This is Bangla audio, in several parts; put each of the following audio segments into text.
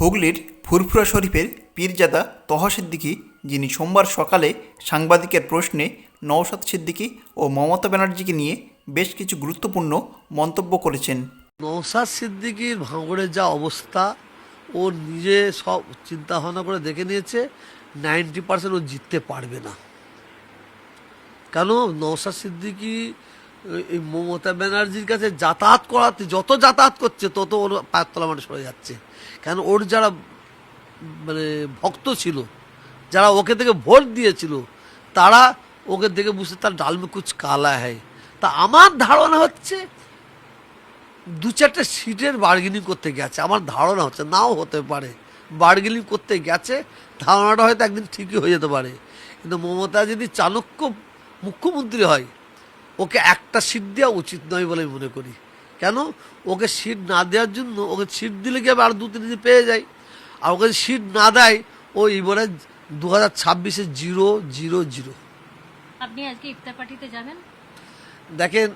হুগলির ফুরফুরা শরীফের পীরজাদা তহা সিদ্দিকী, যিনি সোমবার সকালে সাংবাদিকের প্রশ্নে নওশাদ সিদ্দিকী ও মমতা ব্যানার্জিকে নিয়ে বেশ কিছু গুরুত্বপূর্ণ মন্তব্য করেছেন। নৌসাদ সিদ্দিকির ভাঙড়ের যা অবস্থা, ও নিজে সব চিন্তা ভাবনা করে দেখে নিয়েছে, নাইনটি পার্সেন্ট ও জিততে পারবে না। কেন? নৌসাদ সিদ্দিকি এই মমতা ব্যানার্জির কাছে যাতায়াত করাতে যত যাতায়াত করছে, তত ওর পায়ের তলা মানে সরে যাচ্ছে। কেন ওর যারা মানে ভক্ত ছিল, যারা ওকে থেকে ভোট দিয়েছিল, তারা ওকে দেখে বুঝতে তার ডালমে কুচ কালা হয়। তা আমার ধারণা হচ্ছে, দু চারটে সিটের বার্গেনিং করতে গেছে। আমার ধারণা হচ্ছে, নাও হতে পারে। বার্গেনিং করতে গেছে, ধারণাটা হয়তো একদিন ঠিকই হয়ে যেতে পারে। কিন্তু মমতা যদি চাণক্য মুখ্যমন্ত্রী হয় ওকে একটা সিট দেওয়া উচিত নয় বলে মনে করি। কেন? ওকে সিট না দেওয়ার জন্য ওকে সিট দিলে কি আর দু তিন দিন পেয়ে যায়। আর ওকে সিট না দেয় ও এবারে দু হাজার ছাব্বিশে জিরো জিরো জিরো আপনি আজকে ইফতার পার্টিতে যাবেন? দেখেন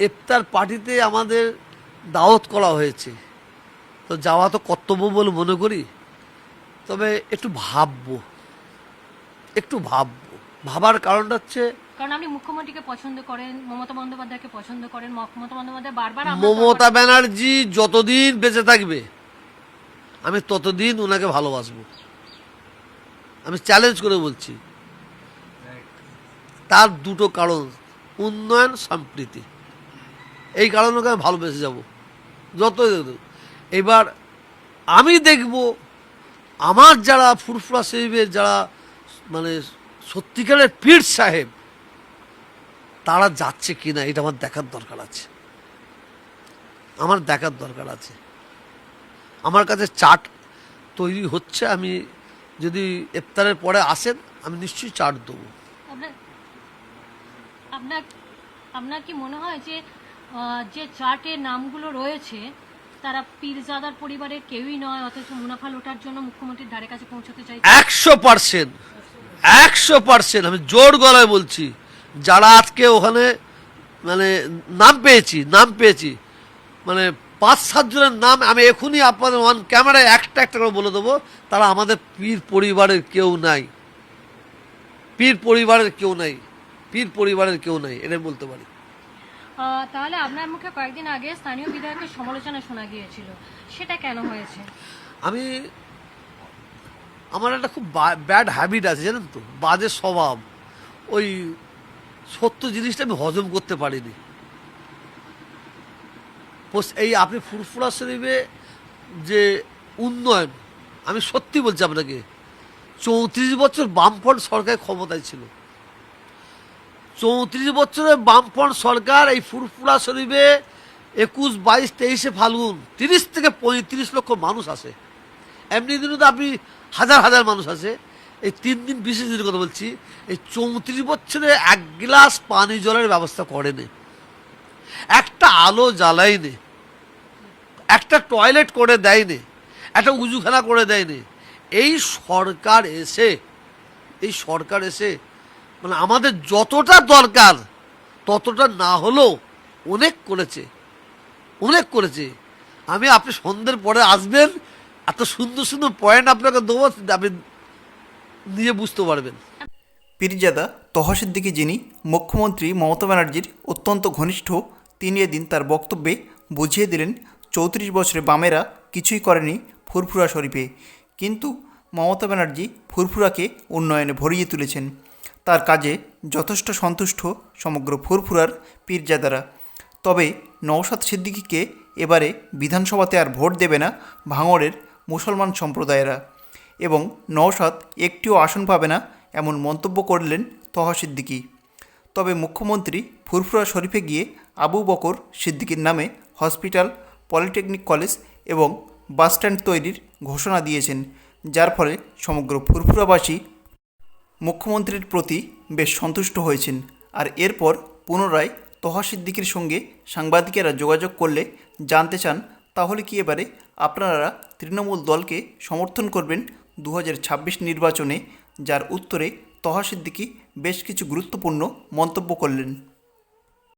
ইফতার পার্টিতে আমাদের দাওয়াত করা হয়েছে। তো যাওয়া তো কর্তব্য বলে মনে করি। তবে একটু ভাববো। একটু ভাববো। ভাবার কারণটা হচ্ছে কারণ আপনি মুখ্যমন্ত্রীকে পছন্দ করেন মমতা বন্দ্যোপাধ্যায়কে পছন্দ করেন মমতা বন্দ্যোপাধ্যায় বারবার মমতা ব্যানার্জি যতদিন বেঁচে থাকবে আমি ততদিন ওনাকে ভালোবাসবো। আমি চ্যালেঞ্জ করে বলছি। তার দুটো কারণ উন্নয়ন সম্প্রীতি। এই কারণে ওকে আমি ভালোবেসে যাব। যতই এবার আমি দেখব আমার যারা ফুরফুরা শরীফের যারা মানে সত্যিকারের পীর সাহেব তারা যাচ্ছে কি না এটা আমার দেখার দরকার আছে। আমার দেখার দরকার আছে। আমার কাছে চার্ট তৈরি হচ্ছে আমি যদি ইফতারের পরে আসেন আমি নিশ্চয়ই চার্ট দেবো। আপনার আপনার কি মনে হয় যে যে চার্টে নামগুলো রয়েছে তারা পীরজাদার পরিবারের কেউই নয় অথচ মুনাফা লোটার জন্য মুখ্যমন্ত্রীর ধারে কাছে পৌঁছতে চাই একশো পার্সেন্ট একশো পার্সেন্ট আমি জোর গলায় বলছি। যারা আজকে ওখানে মানে নাম পেয়েছি নাম পেয়েছি মানে পাঁচ সাতজনের নাম আমি এখনই আপনাদের ওয়ান ক্যামেরায় একটা একটা করে বলে দেবো তারা আমাদের পীর পরিবারের কেউ নাই। পীর পরিবারের কেউ নাই। পীর পরিবারের কেউ নাই এটা বলতে পারি। তাহলে আপনার মুখে কয়েকদিন আগে স্থানীয় বিধায়কের সমালোচনা শোনা গিয়েছিল। সেটা কেন হয়েছে? আমি আমার একটা খুব ব্যাড হ্যাবিট আছে জানেন তো? বাজে স্বভাব। ওই সত্য জিনিসটা আমি হজম করতে পারিনি। এই আপনি ফুরফুরা শরীফে যে উন্নয়ন, আমি সত্যি বলছি আপনাকে, চৌত্রিশ বছর বামফ্রন্ট সরকার ক্ষমতায় ছিল। চৌত্রিশ বছরের বামফ্রন্ট সরকার এই ফুরফুরা শরীফে একুশ, বাইশ, তেইশে ফাল্গুন, তিরিশ থেকে পঁয়ত্রিশ লক্ষ মানুষ আসে এমনি দিনও তো আপনি হাজার হাজার মানুষ আছে। এই তিন দিন বিশেষ দিনের কথা বলছি, এই চৌত্রিশ বছরে এক গ্লাস পানি জলের ব্যবস্থা করেনি একটা আলো জ্বালায়নি একটা টয়লেট করে দেয়নি একটা উজুখানা করে দেয়নি এই সরকার এসে, এই সরকার এসে মানে আমাদের যতটা দরকার, ততটা না হলেও অনেক করেছে। অনেক করেছে। আমি আপনি সন্ধ্যের পরে আসবেন, এত সুন্দর সুন্দর পয়েন্ট আপনাকে দেবো, আপনি নিজে বুঝতে পারবেন। পীরজাদা তহা সিদ্দিকী যিনি, মুখ্যমন্ত্রী মমতা ব্যানার্জির অত্যন্ত ঘনিষ্ঠ, তিনি এদিন তার বক্তব্যে বুঝিয়ে দিলেন, চৌত্রিশ বছরে বামেরা কিছুই করেনি ফুরফুরা শরীফে। কিন্তু মমতা ব্যানার্জি ফুরফুরাকে উন্নয়নে ভরিয়ে তুলেছেন। তার কাজে যথেষ্ট সন্তুষ্ট সমগ্র ফুরফুরার পীরজাদারা। তবে নওশাদ সিদ্দিকীকে এবারে বিধানসভাতে আর ভোট দেবে না ভাঙড়ের মুসলমান সম্প্রদায়েরা। এবং নওশাদ একটিও আসন পাবে না এমন মন্তব্য করলেন তহা সিদ্দিকী তবে মুখ্যমন্ত্রী ফুরফুরা শরীফে গিয়ে আবু বকর সিদ্দিকির নামে হসপিটাল, পলিটেকনিক কলেজ এবং বাসস্ট্যান্ড তৈরির ঘোষণা দিয়েছেন, যার ফলে সমগ্র ফুরফুরাবাসী মুখ্যমন্ত্রীর প্রতি বেশ সন্তুষ্ট হয়েছেন। আর এরপর পুনরায় তহা সিদ্দিকির সঙ্গে সাংবাদিকেরা যোগাযোগ করলে জানতে চান, তাহলে কি এবারে আপনারা তৃণমূল দলকে সমর্থন করবেন দু হাজার ছাব্বিশ নির্বাচনে যার উত্তরে তহা সিদ্দিকি বেশ কিছু গুরুত্বপূর্ণ মন্তব্য করলেন।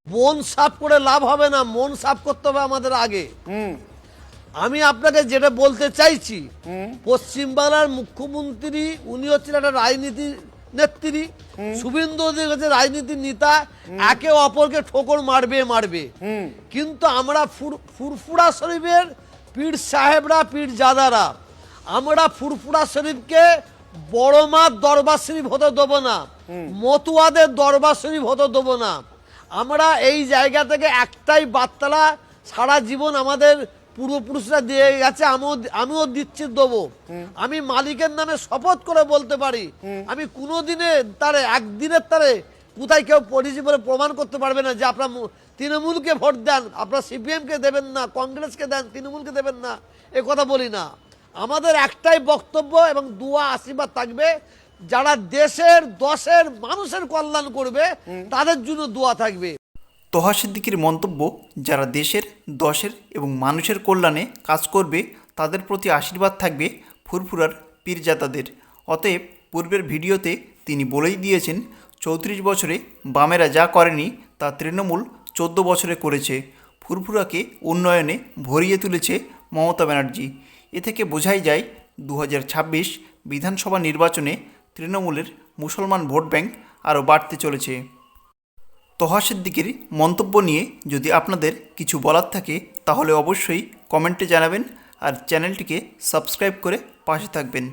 মন সাফ করে লাভ হবে না মন সাফ করতে হবে আমাদের আগে। আমি আপনাকে যেটা বলতে চাইছি পশ্চিমবাংলার মুখ্যমন্ত্রী উনি হচ্ছেন একটা রাজনীতি নেত্রী। শুভেন্দু হচ্ছে রাজনীতির নেতা একে অপরকে ঠোকর মারবে মারবে। কিন্তু আমরা ফুর- ফুরফুরা শরীফের পীর সাহেবরা পীর জাদারা আমরা ফুরফুরা শরীফকে বড় মার দরবার শরীফ হতে দেবো না। মতুয়াদের দরবার শরীফ হতে দেবো না। আমরা এই জায়গা থেকে একটাই বার্তালা সারা জীবন আমাদের পূর্বপুরুষরা দিয়ে গেছে আমিও আমিও দিচ্ছি দেবো। আমি মালিকের নামে শপথ করে বলতে পারি আমি কোনোদিনে তারে একদিনের তারে কোথায় কেউ পরিচি বলে প্রমাণ করতে পারবে না যে আপনার তৃণমূলকে ভোট দেন আপনার সিপিএমকে দেবেন না কংগ্রেসকে দেন তৃণমূলকে দেবেন না। এ কথা বলি না। আমাদের একটাই বক্তব্য এবং দুয়া আশীর্বাদ থাকবে যারা দেশের দশের মানুষের কল্যাণ করবে তাদের জন্য দোয়া থাকবে। তোহা সিদ্দিকির মন্তব্য যারা দেশের দশের এবং মানুষের কল্যাণে কাজ করবে তাদের প্রতি আশীর্বাদ থাকবে ফুরফুরার পীরজাদাদের অতএব পূর্বের ভিডিওতে তিনি বলেই দিয়েছেন চৌত্রিশ বছরে বামেরা যা করেনি তা তৃণমূল চোদ্দ বছরে করেছে। ফুরফুরাকে উন্নয়নে ভরিয়ে তুলেছে মমতা ব্যানার্জি। এ থেকে বোঝাই যায় দু হাজার ছাব্বিশ বিধানসভা নির্বাচনে তৃণমূলের মুসলমান ভোট ব্যাংক আরও বাড়তে চলেছে। তহা সিদ্দিকির মন্তব্য নিয়ে যদি আপনাদের কিছু বলার থাকে, তাহলে অবশ্যই কমেন্টে জানাবেন আর চ্যানেলটিকে সাবস্ক্রাইব করে পাশে থাকবেন।